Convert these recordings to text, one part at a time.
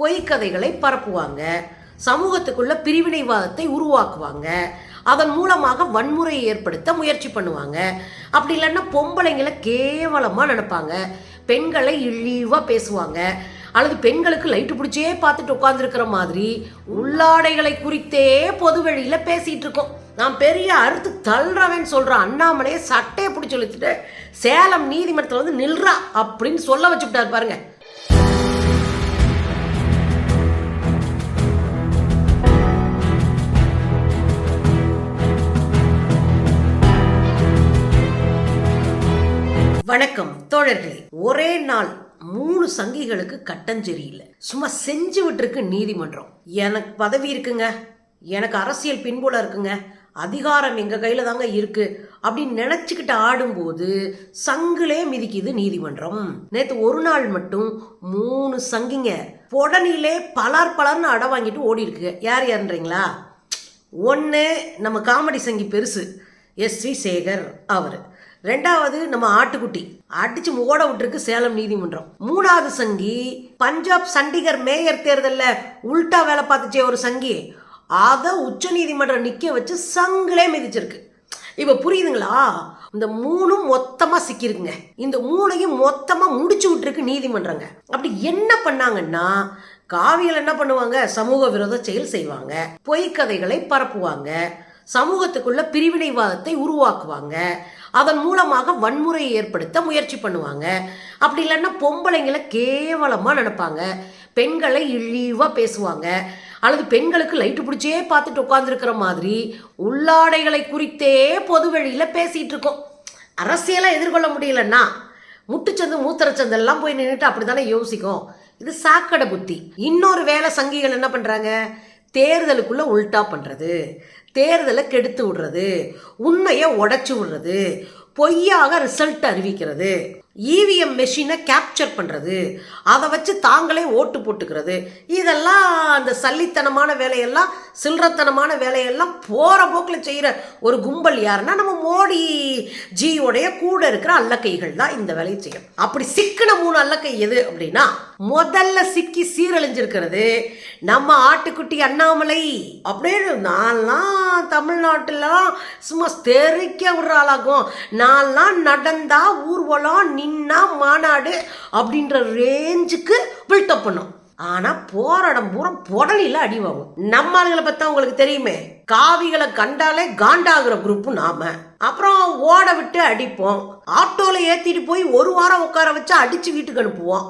பொய்க்கதைகளை பரப்புவாங்க. சமூகத்துக்குள்ள பிரிவினைவாதத்தை உருவாக்குவாங்க. அதன் மூலமாக வன்முறையை ஏற்படுத்த முயற்சி பண்ணுவாங்க. அப்படி இல்லைன்னா பொம்பளைங்களை கேவலமாக நினைப்பாங்க. பெண்களை இழிவாக பேசுவாங்க. அல்லது பெண்களுக்கு லைட்டு பிடிச்சே பார்த்துட்டு உட்காந்துருக்கிற மாதிரி உள்ளாடைகளை குறித்தே பொது வழியில் பேசிகிட்டு இருக்கோம். நான் பெரிய அறுத்து தள்ளுறவன் சொல்ற அண்ணாமலையை சட்டையை பிடிச்சி இழுத்துட்டு சேலம் நீதிமன்றத்தில் வந்து நில்றா அப்படின்னு சொல்ல வச்சுக்கிட்டாரு பாருங்கள் வணக்கம் தோழர்களே. ஒரே நாள் மூணு சங்கிகளுக்கு கட்டஞ்செரியில்லை சும்மா செஞ்சு விட்டுருக்கு நீதிமன்றம். எனக்கு பதவி இருக்குங்க. எனக்கு அரசியல் பின்புல இருக்குங்க. அதிகாரம் எங்க கையில தாங்க இருக்கு. அப்படின்னு நினைச்சுக்கிட்டு ஆடும்போது சங்குலே மிதிக்குது நீதிமன்றம். நேற்று ஒரு நாள் மட்டும் மூணு சங்கிங்க பொடனிலே பலர் பலர்னு அட வாங்கிட்டு ஓடி இருக்கு யார் யாருன்றீங்களா? ஒன்று நம்ம காமெடி சங்கி பெருசு. எஸ் வி சேகர் அவர். ரெண்டாவது நம்ம ஆட்டுக்குட்டி. அடிச்சு ஓட விட்டுருக்கு சேலம் நீதிமன்றம். மூணாவது சங்கி பஞ்சாப் சண்டிகர் மேயர் தேர்தலில் உல்டா வேலை பார்த்துச்சே ஒரு சங்கி அதை உச்ச நீதிமன்றம் நிற்க வச்சு சங்கிலே மிதிச்சிருக்கு. இப்போ புரியுதுங்களா? இந்த மூணும் மொத்தமாக சிக்கிருக்குங்க இந்த மூணையும் மொத்தமாக முடிச்சு விட்டுருக்கு நீதிமன்றங்க. அப்படி என்ன பண்ணாங்கன்னா காவியில் என்ன பண்ணுவாங்க? சமூக விரோத செயல் செய்வாங்க. பொய்க்கதைகளை பரப்புவாங்க. சமூகத்துக்குள்ள பிரிவினைவாதத்தை உருவாக்குவாங்க. அதன் மூலமாக வன்முறையை ஏற்படுத்த முயற்சி பண்ணுவாங்க. அப்படி இல்லைன்னா பொம்பளைங்களை கேவலமாக நினைப்பாங்க. பெண்களை இழிவாக பேசுவாங்க. அல்லது பெண்களுக்கு லைட்டு பிடிச்சே பார்த்துட்டு உட்காந்துருக்கிற மாதிரி உள்ளாடைகளை குறித்தே பொது வெளியில் பேசிகிட்டு இருக்கோம். அரசியலை எதிர்கொள்ள முடியலன்னா முட்டுச்சந்து மூத்திரச்சந்தெல்லாம் போய் நின்றுட்டு அப்படி தானே யோசிக்கும். இது சாக்கடை புத்தி. இன்னொரு வேலை சங்கிகள் என்ன பண்ணுறாங்க தேர்தலுக்குள்ளே உல்ட்டா பண்ணுறது தேர்தலை கெடுத்து விடுறது உண்மையை உடச்சி விடுறது பொய்யாக ரிசல்ட் அறிவிக்கிறது. இவிஎம் மெஷினை கேப்சர் பண்ணுறது அதை வச்சு தாங்களே ஓட்டு போட்டுக்கிறது. இதெல்லாம் அந்த சல்லித்தனமான வேலையெல்லாம் சில்லறத்தனமான வேலையெல்லாம் போகிற போக்கில் செய்கிற ஒரு கும்பல் யாருன்னா நம்ம மோடி ஜியோடைய கூட இருக்கிற அல்லக்கைகள் தான் இந்த வேலையை செய்யும். அப்படி சிக்கின மூணு அல்லக்கை எது அப்படின்னா முதல்ல சிக்கி சீரழிஞ்சிருக்கிறது. நம்ம ஆட்டுக்குட்டி அண்ணாமலை அப்படின்னு நான்லாம் தமிழ்நாட்டிலாம் சும்மா தெறிக்க விடுற ஆளாகும். நான்லாம் நடந்தா ஊர்வலம் நின்னா மாநாடு அப்படின்ற ரேஞ்சுக்கு பில்டப் பண்ணும். ஆனா போராடம் பூரா புடலில அடி வாங்கும் நம்ம ஆளுகளை பத்தா உங்களுக்கு தெரியுமே. காவிகளை கண்டாலே காண்டாகிற குரூப் நாம. அப்புறம் ஓட விட்டு அடிப்போம். ஆட்டோல ஏத்திட்டு போய் ஒரு வாரம் உட்கார வச்சு அடிச்சு வீட்டுக்கு அனுப்புவோம்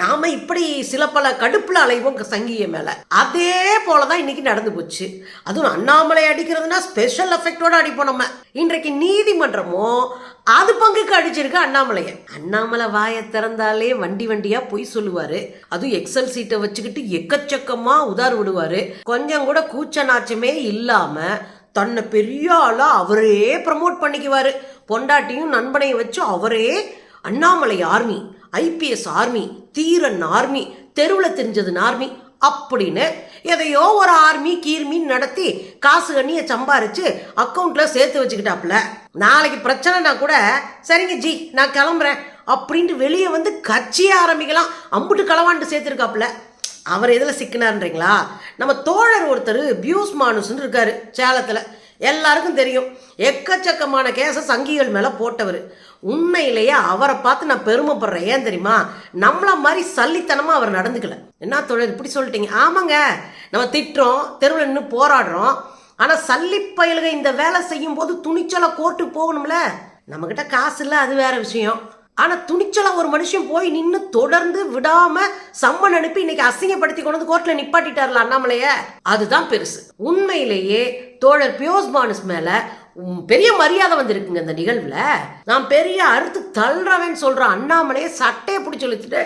நாம இப்படி சில பல கடுப்புல அலைவோம் சங்கிய மேல. அதே போலதான் இன்னைக்கு நடந்து போச்சு. அதுவும் அண்ணாமலை அடிக்கிறதுனா ஸ்பெஷல் எஃபெக்டோட அடிப்போம் நம்ம. இன்றைக்கு நீதிமன்றமோ அது பங்குக்கு அடிச்சிருக்கு அண்ணாமலைய. அண்ணாமலை வாயை திறந்தாலே வண்டி வண்டியா பொய் சொல்லுவாரு. அதுவும் எக்ஸல் சீட்டை வச்சுக்கிட்டு எக்கச்சக்கமா உதார் விடுவாரு. கொஞ்சம் கூட கூச்ச நாச்சமே இல்லாம தன்னை பெரிய ஆளா அவரே ப்ரமோட் பண்ணிக்குவாரு. பொண்டாட்டியும் நண்பனையும் வச்சு அவரே Annamalai army IPS army Theeran army தெருவில் தெரிஞ்சதுன்னு ஆர்மி அப்படின்னு எதையோ ஒரு ஆர்மி கீர்மின்னு நடத்தி காசு கண்ணியை சம்பாரிச்சு அக்கௌண்ட்ல சேர்த்து வச்சுக்கிட்டாப்புல. நாளைக்கு பிரச்சனைனா கூட சரிங்க ஜி நான் கிளம்புறேன் அப்படின்ட்டு வெளியே வந்து கட்சியே ஆரம்பிக்கலாம். அம்புட்டு களவாண்டு சேர்த்துருக்காப்புல. அவர் எதில் சிக்கினார்ன்றீங்களா? நம்ம தோழர் ஒருத்தர் பியூஸ் மானுஸ்ன்னு இருக்காரு சேலத்தில். எல்லாருக்கும் தெரியும். எக்கச்சக்கமான கேஸை சங்கிகள் மேலே போட்டவர். உண்மையிலேயே அவரை பார்த்து நான் பெருமைப்படுறேன். ஏன் தெரியுமா? நம்மள மாதிரி சல்லித்தனமாக அவர் நடந்துக்கல. என்ன தொழில்? இப்படி சொல்லிட்டீங்க. ஆமாங்க. நம்ம திட்டுறோம் தெருவில் நின்று போராடுறோம். ஆனால் சல்லி இந்த வேலை செய்யும் போது துணிச்சலை கோர்ட்டுக்கு போகணும்ல? நம்மக்கிட்ட காசு இல்லை அது வேற விஷயம். ஆனால் துணிச்சலை ஒரு மனுஷன் போய் நின்று தொடர்ந்து விடாமல் சம்மன் அனுப்பி இன்னைக்கு அசிங்கப்படுத்தி கொண்டு வந்து கோர்ட்டில் நிப்பாட்டிட்டார்ல அண்ணாமலைய? அதுதான் பெருசு. உண்மையிலேயே தோழர் பியோஸ் பானுஸ் மேலே பெரிய மரியாதை வந்திருக்குங்க இந்த நிகழ்வில். நான் பெரிய அறுத்து தள்ளுறவன் சொல்கிறான் அண்ணாமலையை சட்டையை பிடிச்சி இழுத்துட்டு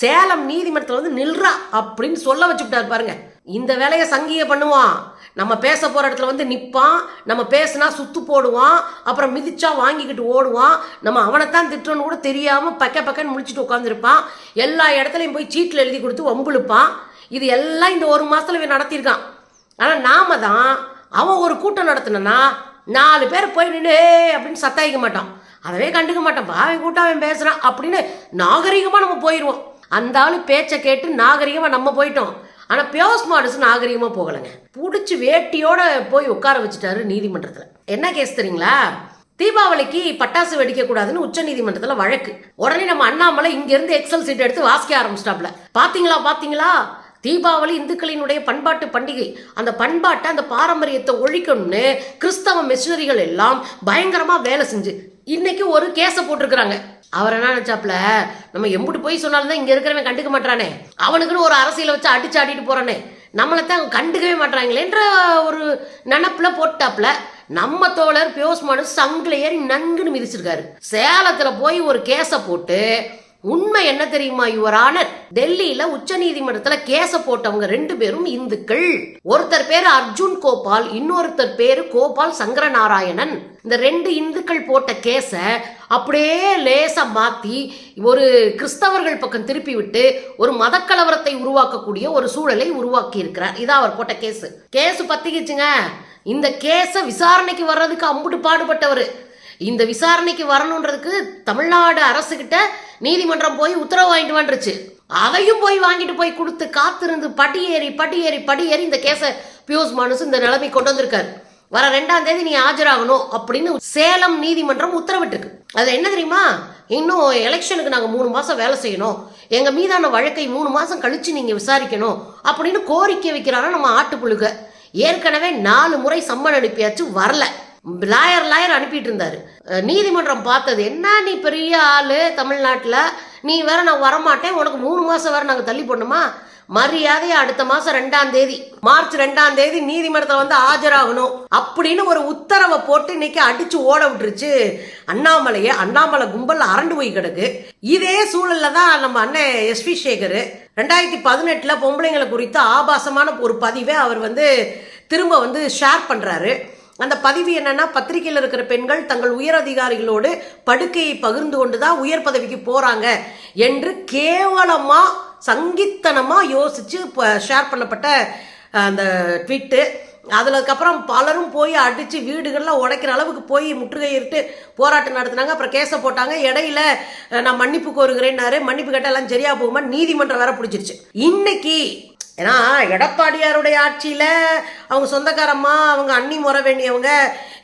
சேலம் நீதிமன்றத்தில் வந்து நில்றா அப்படின்னு சொல்ல வச்சுட்டார் பாருங்க. இந்த வேலையை சங்கியை பண்ணுவான். நம்ம பேச போகிற இடத்துல வந்து நிற்பான் நம்ம பேசினா சுத்து போடுவான். அப்புறம் மிதிச்சா வாங்கிக்கிட்டு ஓடுவான். நம்ம அவனைத்தான் திட்டுறோன்னு கூட தெரியாமல் பக்க பக்கன்னு முடிச்சுட்டு உட்காந்துருப்பான் எல்லா இடத்துலையும் போய் சீட்டில் எழுதி கொடுத்து வம்புழுப்பான். இது எல்லாம் இந்த ஒரு மாதத்தில் இவன் நடத்தியிருக்கான். ஆனால் நாம தான் அவன் ஒரு கூட்டம் நடத்தினா நாலு பேர் போய் நின்று அப்படின்னு சத்தாயிக்க மாட்டான் அதவே கண்டுக்க மாட்டான். பாவை கூட்டம் அவன் பேசுகிறான் அப்படின்னு நாகரிகமாக நம்ம போயிடுவோம் அந்த ஆள் பேச்சை கேட்டு நாகரிகமாக நம்ம போயிட்டோம். ஆனால் பியோஸ் மாடஸ் நாகரிகமாக போகலைங்க. பிடிச்சி வேட்டியோட போய் உட்கார வச்சுட்டாரு நீதிமன்றத்தில். என்ன கேஸ் தெரியுங்களா? தீபாவளிக்கு பட்டாசு வெடிக்கக்கூடாதுன்னு உச்ச நீதிமன்றத்தில் வழக்கு. உடனே நம்ம அண்ணாமலை இங்கேருந்து எக்ஸல் சீட் எடுத்து வாசிக்க ஆரம்பிச்சிட்டாப்ல பார்த்தீங்களா பார்த்தீங்களா தீபாவளி இந்துக்களினுடைய பண்பாட்டு பண்டிகை. அந்த பண்பாட்டை அந்த பாரம்பரியத்தை ஒழிக்கணும்னு கிறிஸ்தவ மிஷினரிகள் எல்லாம் பயங்கரமா வேலை செஞ்சு இன்னைக்கு ஒரு கேஸை போட்டிருக்கிறாங்க. அவர் என்ன நினைச்சாப்ல நம்ம எம்புட்டு போய் சொன்னாலும் தான் இங்க இருக்கிறவன் கண்டுக்க மாட்டானே அவனுக்குன்னு ஒரு அரசியலை வச்சு அடிச்சு ஆடிட்டு போறானே. நம்மளை தான் கண்டுக்கவே மாட்டாங்களேன்ற ஒரு நினப்புல போட்டாப்ல நம்ம தோழர் பியோஸ்மானு சங்கில ஏறி நங்குன்னு மிதிச்சிருக்காரு. சேலத்துல போய் ஒரு கேஸை போட்டு உண்மை என்ன தெரியுமா யுவர் ஆனர்? டெல்லியில உச்ச நீதிமன்றத்துல கேச போட்டவங்க ரெண்டு பேரும் இந்துக்கள். ஒருத்தர் பேரு அர்ஜுன் கோபால் இன்னொருத்தர் பேரு கோபால் சங்கரநாராயணன். இந்த ரெண்டு இந்துக்கள் போட்ட கேஸ அப்படியே லேசா மாத்தி ஒரு கிறிஸ்தவர்கள் பக்கம் திருப்பி விட்டு ஒரு மதக்கலவரத்தை உருவாக்கக்கூடிய ஒரு சூழலை உருவாக்கி இருக்கிறார் இதான் அவர் போட்ட கேஸ். கேஸ் பத்திக்கிச்சுங்க. இந்த கேஸ விசாரணைக்கு வர்றதுக்கு அம்புட்டு பாடுபட்டவர். இந்த விசாரணைக்கு வரணுன்றதுக்கு தமிழ்நாடு அரசுகிட்ட நீதிமன்றம் போய் உத்தரவு வாங்கிட்டு வந்துருச்சு. அதையும் போய் வாங்கிட்டு போய் கொடுத்து காத்திருந்து படியேறி படியேறி படி ஏறி இந்த கேஸை பியூஸ் மானுஸ் இந்த நிலைமை கொண்டு வந்திருக்காரு. வர ரெண்டாம் தேதி நீ ஆஜராகணும் அப்படின்னு சேலம் நீதிமன்றம் உத்தரவிட்டிருக்கு. அது என்ன தெரியுமா? இன்னும் எலெக்ஷனுக்கு நாங்கள் மூணு மாதம் வேலை செய்யணும். எங்கள் மீதான வழக்கை மூணு மாதம் கழிச்சு நீங்கள் விசாரிக்கணும் அப்படின்னு கோரிக்கை வைக்கிறாரா நம்ம ஆட்டுப்புழுக. ஏற்கனவே நாலு முறை சம்மன் அனுப்பியாச்சு வரல. லாயர் லாயர் அனுப்பிட்டு இருந்தாரு. நீதிமன்றம் பார்த்தது என்ன நீ பெரிய ஆளு தமிழ்நாட்டில்? நீ வேற நான் வரமாட்டேன். உனக்கு மூணு மாசம் வேற நாங்கள் தள்ளி போடணுமா? மரியாதையை அடுத்த மாசம் ரெண்டாம் தேதி மார்ச் ரெண்டாம் தேதி நீதிமன்றத்தில் வந்து ஆஜராகணும். அப்படின்னு ஒரு உத்தரவை போட்டு இன்னைக்கு அடிச்சு ஓட விட்டுருச்சு. அண்ணாமலையை அண்ணாமலை கும்பல் அரண்டு போய் கிடக்கு. இதே சூழல்ல தான் நம்ம அண்ணன் எஸ்வி சேகர் ரெண்டாயிரத்தி பதினெட்டுல பொம்பளைங்களை குறித்து ஆபாசமான ஒரு பதிவை அவர் வந்து திரும்ப வந்து ஷேர் பண்றாரு. அந்த பதிவு என்னன்னா பத்திரிகையில் இருக்கிற பெண்கள் தங்கள் உயர் அதிகாரிகளோடு படுக்கையை பகிர்ந்து கொண்டு தான் உயர் பதவிக்கு போகிறாங்க என்று கேவலமா யோசித்து இப்போ ஷேர் பண்ணப்பட்ட அந்த ட்வீட்டு அதுக்கப்புறம் பலரும் போய் அடித்து வீடுகள்லாம் உடைக்கிற அளவுக்கு போய் முற்றுகையிட்டு போராட்டம் நடத்தினாங்க. அப்புறம் கேஸை போட்டாங்க. இடையில நான் மன்னிப்பு கோருகிறேன்னாரு. மன்னிப்பு கேட்டால் எல்லாம் சரியா போகுமா நீதிமன்றம் வேற பிடிச்சிருச்சு. இன்னைக்கு ஏன்னா எடப்பாடியாருடைய ஆட்சியில் அவங்க சொந்தக்காரம்மா அவங்க அண்ணி முறை வேண்டியவங்க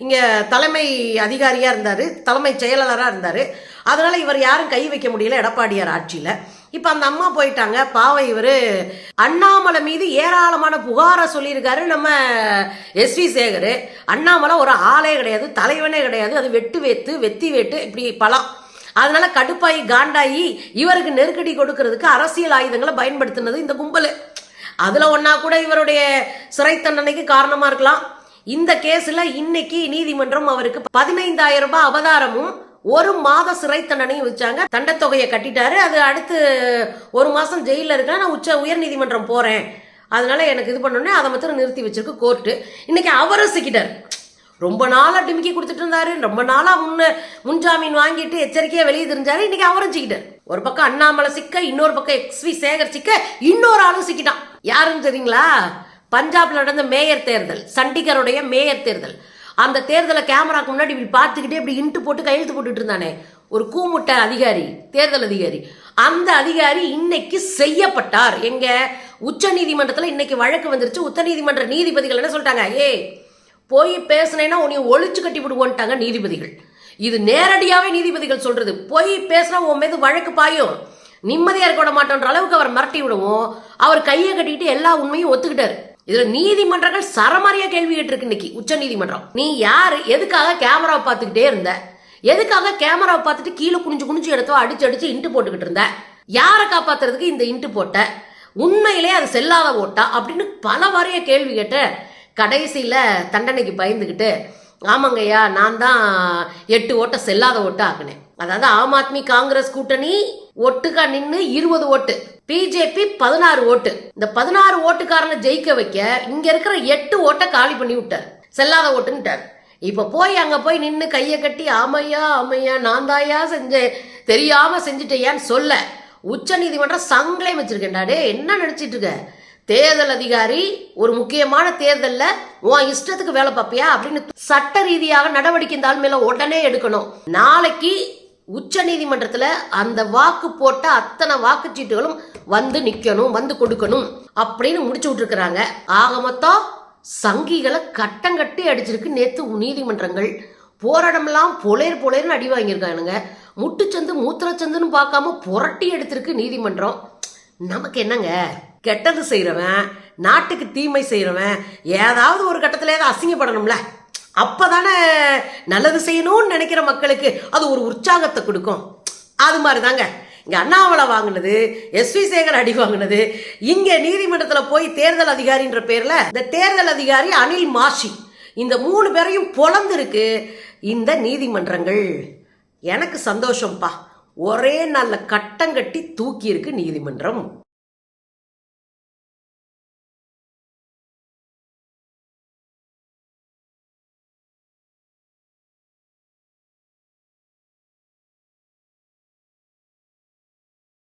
இங்கே தலைமை அதிகாரியாக இருந்தார் தலைமை செயலாளராக இருந்தார். அதனால் இவர் யாரும் கை வைக்க முடியல எடப்பாடியார் ஆட்சியில். இப்போ அந்த அம்மா போயிட்டாங்க. பாவம் இவர். அண்ணாமலை மீது ஏராளமான புகாரை சொல்லியிருக்காரு நம்ம எஸ்வி சேகர். அண்ணாமலை ஒரு ஆளே கிடையாது தலைவனே கிடையாது. அது வெட்டு வேத்து வெத்தி வேட்டு இப்படி பலம் அதனால கடுப்பாயி காண்டாயி இவருக்கு நெருக்கடி கொடுக்கறதுக்கு அரசியல் ஆயுதங்களை பயன்படுத்தினது இந்த கும்பல். அதில் ஒன்றா கூட இவருடைய சிறை தண்டனைக்கு காரணமாக இருக்கலாம். இந்த கேஸில் இன்னைக்கு நீதிமன்றம் அவருக்கு பதினைந்தாயிரம் ரூபாய் அபதாரமும் ஒரு மாத சிறை தண்டனையும் வச்சாங்க தண்டத்தொகையை கட்டிட்டாரு. அது அடுத்து ஒரு மாதம் ஜெயிலில் இருக்க நான் உச்ச உயர் நீதிமன்றம் போகிறேன் அதனால எனக்கு இது பண்ணோன்னே அதை மாத்திரம் நிறுத்தி வச்சிருக்கு கோர்ட்டு. இன்னைக்கு அவரும் சிக்கிட்டார் ரொம்ப நாளாக டிமிக்கி கொடுத்துட்டு இருந்தாரு. ரொம்ப நாளாக முன்ன முன்ஜாமீன் வாங்கிட்டு எச்சரிக்கையாக வெளியே தெரிஞ்சாரு. இன்னைக்கு அவரும் சிக்கிட்டார். ஒரு பக்கம் அண்ணாமலை சிக்க இன்னொரு பக்கம் எக்ஸ்வி சேகர் சிக்க இன்னொரு ஆளும் சிக்கிட்டான். யாருன்னு தெரியுங்களா? பஞ்சாப்ல நடந்த மேயர் தேர்தல் சண்டிகருடைய மேயர் தேர்தல். அந்த தேர்தலை கேமராக்கு முன்னாடி இப்படி பார்த்துக்கிட்டே இப்படி இன்ட்டு போட்டு கையெழுத்து போட்டுட்டு இருந்தானே. ஒரு கூமுட்ட அதிகாரி தேர்தல் அதிகாரி. அந்த அதிகாரி இன்னைக்கு செய்யப்பட்டார். எங்க உச்ச நீதிமன்றத்தில் இன்னைக்கு வழக்கு வந்துருச்சு. உச்ச நீதிமன்ற நீதிபதிகள் என்ன சொல்லிட்டாங்க? ஏய் போய் பேசுனேன்னா உன்னை ஒழிச்சு கட்டி விடுவோன்ட்டாங்க நீதிபதிகள். இது நேரடியாகவே நீதிபதிகள் சொல்கிறது போய் பேசினா உன் மீது வழக்கு பாயும். நிம்மதியாக இருக்க விட மாட்டோன்ற அளவுக்கு அவர் மிரட்டி விடுவோம். அவர் கையை கட்டிக்கிட்டு எல்லா உண்மையும் ஒத்துக்கிட்டாரு. இதுல நீதிமன்றங்கள் சரமாரியா கேள்வி கேட்டிருக்கு இன்னைக்கு உச்ச நீதிமன்றம். நீ யாரு? எதுக்காக கேமராவை பார்த்துக்கிட்டே இருந்த? எதுக்காக கேமராவை பார்த்துட்டு கீழே குனிஞ்சு குனிஞ்சு எடுத்தோ அடிச்சு அடிச்சு இன்ட்டு போட்டுக்கிட்டு இருந்த? யாரை காப்பாத்துறதுக்கு இந்த இன்ட்டு போட்ட? உண்மையிலே அது செல்லாத ஓட்டா? அப்படின்னு பல வாரிய கேள்வி கேட்ட கடைசியில் தண்டனைக்கு பயந்துக்கிட்டு ஆமாங்கய்யா நான் தான் எட்டு ஓட்டை செல்லாத ஓட்டு ஆக்குனேன். அதாவது ஆம் ஆத்மி காங்கிரஸ் கூட்டணி ஒட்டுக்கா நின்று இருபது ஓட்டு பிஜேபி பதினாறு ஓட்டு. இந்த பதினாறு ஓட்டுக்காரனை ஜெயிக்க வைக்க இங்க இருக்கிற எட்டு ஓட்டை காலி பண்ணி விட்டார். செல்லாத ஓட்டுன்ட்டார் இப்ப போய் அங்க போய் நின்று கையை கட்டி ஆமையா ஆமையா நான் தாயா செஞ்சேன். தெரியாம செஞ்சுட்டேயான்னு சொல்ல உச்ச நீதிமன்றம் சங்கிலே வச்சிருக்கேன்டா என்ன நினைச்சிட்டு இருக்க? தேர்தல் அதிகாரி ஒரு முக்கியமான தேர்தலில் உன் இஷ்டத்துக்கு வேலை பார்ப்பியா? அப்படின்னு சட்ட ரீதியாக நடவடிக்கை இந்த ஆள் மேல உடனே எடுக்கணும். நாளைக்கு உச்ச நீதிமன்றத்துல அந்த வாக்கு போட்ட அத்தனை வாக்குச்சீட்டுகளும் வந்து நிக்கணும் வந்து கொடுக்கணும் அப்படின்னு முடிச்சு விட்டுருக்குறாங்க. ஆக மொத்தம் சங்கிகளை கட்டங்கட்டி அடிச்சிருக்கு நேற்று நீதிமன்றங்கள். போராடமெல்லாம் பொலேர் பொலேர்னு அடி வாங்கியிருக்கானுங்க. முட்டுச்சந்து மூத்திரச்சந்துன்னு பார்க்காம புரட்டி எடுத்திருக்கு நீதிமன்றம். நமக்கு என்னங்க? கெட்டது செய்கிறவன் நாட்டுக்கு தீமை செய்கிறவன் ஏதாவது ஒரு கட்டத்தில் ஏதாவது அசிங்கப்படணும்ல. அப்பதானே நல்லது செய்யணும்னு நினைக்கிற மக்களுக்கு அது ஒரு உற்சாகத்தை கொடுக்கும். அது மாதிரி தாங்க இங்கே அண்ணாமலை வாங்கினது எஸ்வி சேகர் அடி வாங்கினது இங்கே நீதிமன்றத்தில் போய் தேர்தல் அதிகாரின்ற பேரில் இந்த தேர்தல் அதிகாரி அனில் மாஷி. இந்த மூணு பேரையும் பொழந்திருக்கு இந்த நீதிமன்றங்கள் எனக்கு சந்தோஷம்ப்பா ஒரே நாளில் கட்டங்கட்டி தூக்கியிருக்கு நீதிமன்றம்.